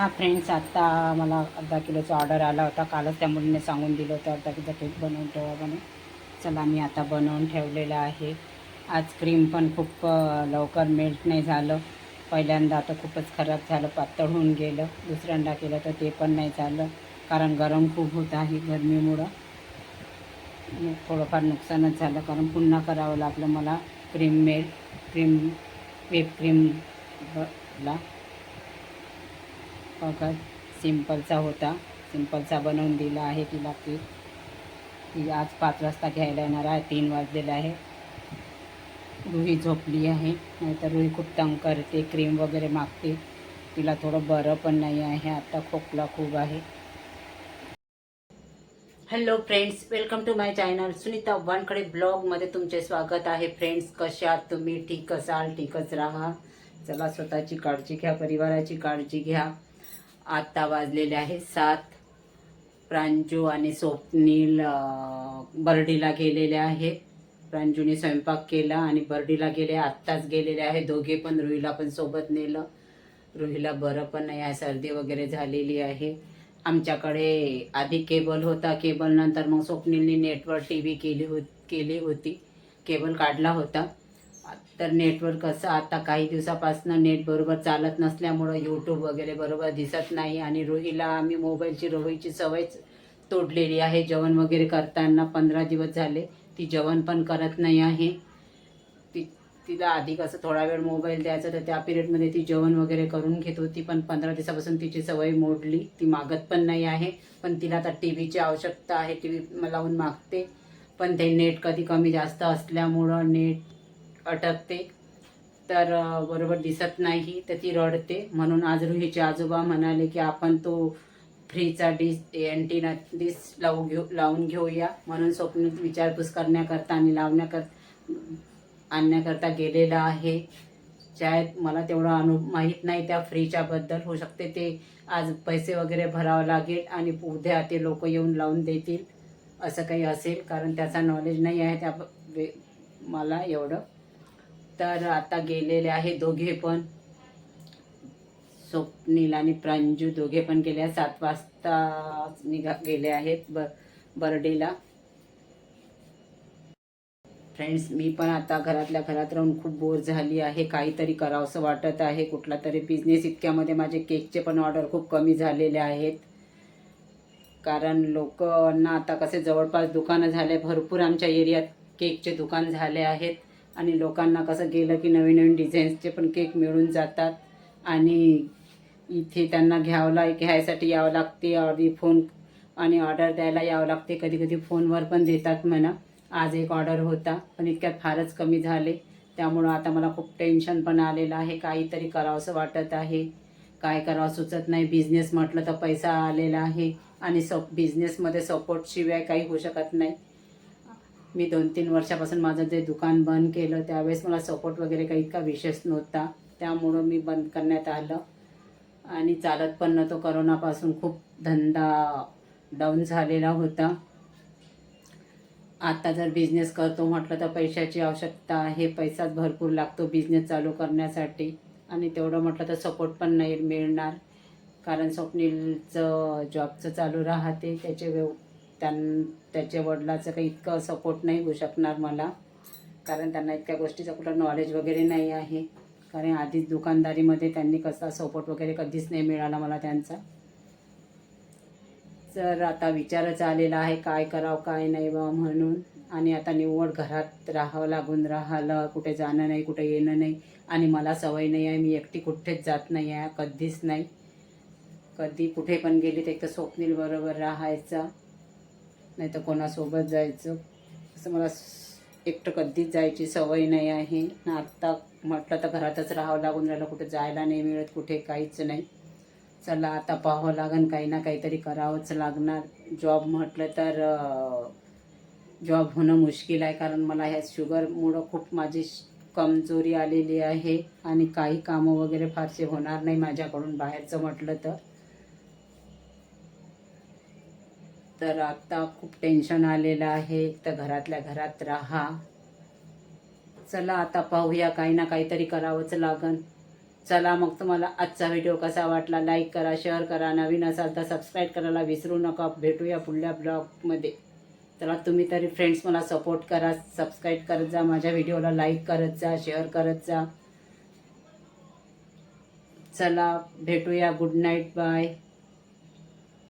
हा फ्रेंड्स आत्ता मला अर्धा किलोचा ऑर्डर आला होता. कालच त्या मुलीने सांगून दिलं होतं अर्धा किलो केक बनवून ठेवा म्हणून चला मी आता बनवून ठेवलेलं आहे. आज क्रीम पण खूप लवकर मेल्ट नाही झालं. पहिल्यांदा आता खूपच खराब झालं पातळ होऊन गेलं. दुसऱ्यांदा केलं तर ते पण नाही झालं कारण गरम खूप होत आहे गरमीमुळं. थोडंफार नुकसानच झालं कारण पुन्हा करावं लागलं मला cream melt cream whip cream ला. बघा सिम्पलचा होता. सिम्पलचा बनवून दिला आहे तिला की ती आज पाच वाजता घ्यायला येणार आहे. तीन वाजलेला आहे. रुही झोपली आहे. नाहीतर रुही खूप तंग करते. क्रीम वगैरे मागते. तिला थोडं बरं पण नाही आहे. आता खोकला खूप आहे. Hello friends welcome to my channel Sunita Wankade ब्लॉगमध्ये तुमचे स्वागत आहे. फ्रेंड्स कशा आहात तुम्ही? ठीक असाल? ठीकच राहा. चला स्वतःची काळजी घ्या. परिवाराची काळजी घ्या. आत्ता वाजलेले आहे सात प्रांजू आणि स्वप्नील बर्डीला गेलेले आहेत. प्रांजूने स्वयंपाक केला आणि बर्डीला गेले. आत्ताच गेलेले आहे दोघे पण रुईला पण सोबत नेलं. रुईला बरं पण नाही. आहे सर्दी वगैरे झालेली आहे. आमच्याकडे आधी केबल होता. केबल नंतर मग स्वप्नीलने नेटवर टी व्ही केली हो केली होती. केबल काढला होता. तर नेटवर्क कसं आता काही दिवसापासून नेट बरोबर चालत नसल्यामुळं यूट्यूब वगैरे बरोबर दिसत नाही. आणि रोहीला आम्ही मोबाईलची रोहीची सवयच तोडलेली आहे. जेवण वगैरे करताना पंधरा दिवस झाले. ती जेवण पण करत नाही आहे. ती तिला आधी कसं थोडा वेळ मोबाईल द्यायचा तर त्या पिरियडमध्ये ती जेवण वगैरे करून घेत होती. पण पंधरा दिवसापासून तिची सवय मोडली. ती मागत पण नाही आहे. पण तिला आता टी व्हीची आवश्यकता आहे. टी व्ही लावून मागते. पण ते नेट कधी कमी जास्त असल्यामुळं नेट अटकते. तर बरोबर दिसत नाही तर ती रडते. म्हणून आज रुहीचे आजोबा म्हणाले की आपण तो फ्रीचा डिश अँटीना डिश लावू घेऊ लावून घेऊया. म्हणून स्वप्न विचारपूस करण्याकरता आणि लावण्याकर आणण्याकरता गेलेला आहे. शायद मला तेवढा अनु माहीत नाही त्या फ्रीच्याबद्दल होऊ शकते ते आज पैसे वगैरे भरावं लागेल आणि उद्या ते लोक येऊन लावून देतील. असं काही असेल कारण त्याचा नॉलेज नाही आहे. त्या मला एवढं तर आता गेलेले आहे दोघे पण. स्वप्नील आणि प्रांजू दोघे पण गेले आहेत. सात वाजता निघा गेले आहेत ब बर्डेला. फ्रेंड्स मी पण आता घरातल्या घरात राहून खूप बोर झाली आहे. काहीतरी करावंसं वाटत आहे. कुठला तरी बिझनेस इतक्यामध्ये माझे केकचे पण ऑर्डर खूप कमी झालेले आहेत. कारण लोकांना आता कसे जवळपास दुकानं झाले भरपूर आमच्या एरियात केकचे दुकान झाले आहेत. आणि लोकांना कसं गेलं की नवीन नवीन डिझाईन्सचे पण केक मिळून जातात. आणि इथे त्यांना घ्यावला घ्यायसाठी यावं लागते आधी फोन आणि ऑर्डर द्यायला यावं लागते. कधी कधी फोनवर पण देतात म्हणा. आज एक ऑर्डर होता पण इतक्यात फारच कमी झाले. त्यामुळं आता मला खूप टेन्शन पण आलेलं आहे. काहीतरी करावंसं वाटत आहे. काय करावं सुचत नाही. बिझनेस म्हटलं तर पैसा आलेला आहे. आणि स बिझनेसमध्ये सपोर्टशिवाय काही होऊ शकत नाही. मी दोन तीन वर्षापासून माझं जे दुकान बंद केलं त्यावेळेस मला सपोर्ट वगैरे काही इतका विशेष नव्हता. त्यामुळं मी बंद करण्यात आलं. आणि चालत पण नव्हतं. करोनापासून खूप धंदा डाऊन झालेला होता. आता जर बिझनेस करतो म्हटलं तर पैशाची आवश्यकता आहे. पैसाच भरपूर लागतो बिझनेस चालू करण्यासाठी. आणि तेवढं म्हटलं तर सपोर्ट पण नाही मिळणार. कारण स्वप्नीलचं जॉबचं चालू राहते. त्याचे व्यव त्यां त्याच्या वडिलाचं काही इतकं सपोर्ट नाही होऊ शकणार मला. कारण त्यांना इतक्या गोष्टीचं कुठं नॉलेज वगैरे नाही आहे. कारण आधीच दुकानदारीमध्ये त्यांनी कसा सपोर्ट वगैरे कधीच नाही मिळाला मला त्यांचा. तर आता विचारच आलेला आहे काय करावं काय नाही बा म्हणून. आणि आता निव्वळ घरात राहावं लागून राहिलं कुठे जाणं नाही कुठे येणं नाही. आणि मला सवय नाही आहे मी एकटी कुठेच जात नाही आहे कधीच नाही. कधी कुठे पण गेली तर एक तर स्वप्नील बरोबर राहायचं. नाही तर कोणासोबत जायचं. असं मला एकटं कधीच जायची सवय नाही आहे. ना आत्ता म्हटलं तर घरातच राहावं लागून राहिलं. कुठे जायला नाही मिळत कुठे काहीच नाही. चला आता पाहावं लागेल काही ना काहीतरी करावंच लागणार. जॉब म्हटलं तर जॉब होणं मुश्किल आहे. कारण मला ह्या शुगरमुळं खूप माझी श- कमजोरी आलेली आहे. आणि काही कामं वगैरे फारसे होणार नाही माझ्याकडून बाहेरचं म्हटलं तर. तर आत्ता खूप टेन्शन आलेलं आहे. तर घरातल्या घरात राहा. चला आता पाहूया काही ना काहीतरी करावंच लागन. चला मग तुम्हाला आजचा व्हिडिओ कसा वाटला? लाईक करा शेअर करा. नवीन असाल तर सबस्क्राईब करायला विसरू नका. भेटूया पुढल्या ब्लॉगमध्ये चला तुम्ही तरी फ्रेंड्स मला सपोर्ट करा. सबस्क्राईब करत जा. माझ्या व्हिडिओला लाईक करत जा. शेअर करत जा. चला भेटूया. Good night bye